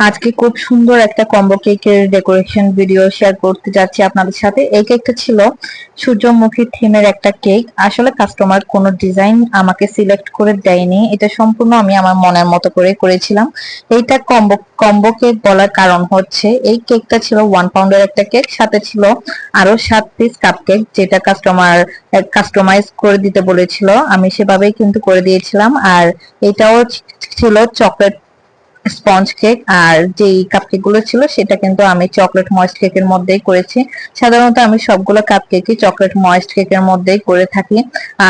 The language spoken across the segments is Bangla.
আজকে খুব সুন্দর একটা কম্বো কেকের ডেকোরেশন ভিডিও শেয়ার করতে যাচ্ছি আপনাদের সাথে। এই কেকটা ছিল সূর্যমুখী থিমের একটা কেক আসলে কাস্টমার কোনো ডিজাইন আমাকে সিলেক্ট করে দেয়নি। এটা সম্পূর্ণ আমি আমার মনের মতো করে করেছিলাম। এইটা কম্বো কম্বো কেক বলার কারণ হচ্ছে, এই কেকটা ছিল ওয়ান পাউন্ডের একটা কেক সাথে ছিল আরও সাত পিস কাপ কেক যেটা কাস্টমার কাস্টমাইজ করে দিতে বলেছিল। আমি সেভাবেই কিন্তু করে দিয়েছিলাম। আর এটাও ছিল চকলেট স্পঞ্জ কেক আর যেই কাপকেকগুলো ছিল, সেটা কিন্তু আমি চকলেট ময়েস্ট কেকের মধ্যেই করেছি। সাধারণত আমি সবগুলো কাপকেকই চকলেট ময়েস্ট কেকের মধ্যেই করে থাকি।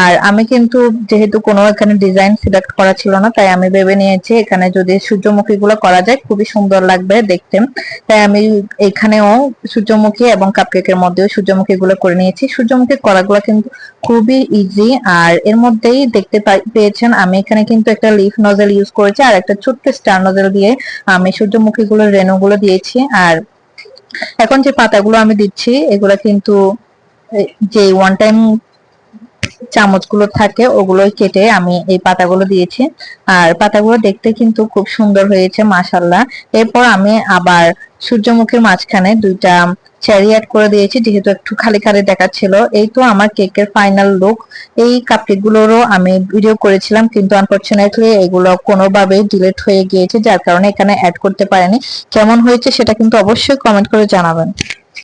আর আমি কিন্তু যেহেতু কোনো এখানে ডিজাইন সিলেক্ট করা ছিল না, তাই আমি ভেবে নিয়েছি এখানে যদি সূর্যমুখী গুলো করা যায়, খুবই সুন্দর লাগবে দেখতে। তাই আমি এখানেও সূর্যমুখী এবং কাপকেকের মধ্যেও সূর্যমুখী গুলো করে নিয়েছি। সূর্যমুখী করাগুলো কিন্তু খুবই ইজি আর এর মধ্যেই দেখতে পেয়েছেন। আমি এখানে কিন্তু একটা লিফ নজেল ইউজ করেছি আর একটা ছোট্ট স্টার নজেল দিয়ে আমি সূর্যমুখী গুলোর রেণুগুলো দিয়েছি। আর এখন যে পাতাগুলো আমি দিচ্ছি, এগুলো কিন্তু যে ওয়ান টাইম চামচগুলো থাকে, ওগুলোই কেটে আমি এই পাতাগুলো দিয়েছি। আর পাতাগুলো দেখতে কিন্তু খুব সুন্দর হয়েছে মাসাল্লাহ এরপর আমি আবার সূর্যমুখীর মাঝখানে দুইটা চেরি অ্যাড করে দিয়েছি, যেহেতু একটু খালি খালি দেখাচ্ছিল। এই তো আমার কেকের ফাইনাল লুক এই কাপকেক গুলোরও আমি ভিডিও করেছিলাম, কিন্তু আনফরচুনেটলি এগুলো কোনোভাবে ডিলেট হয়ে গিয়েছে, যার কারণে এখানে অ্যাড করতে পারিনি। কেমন হয়েছে সেটা কিন্তু অবশ্যই কমেন্ট করে জানাবেন।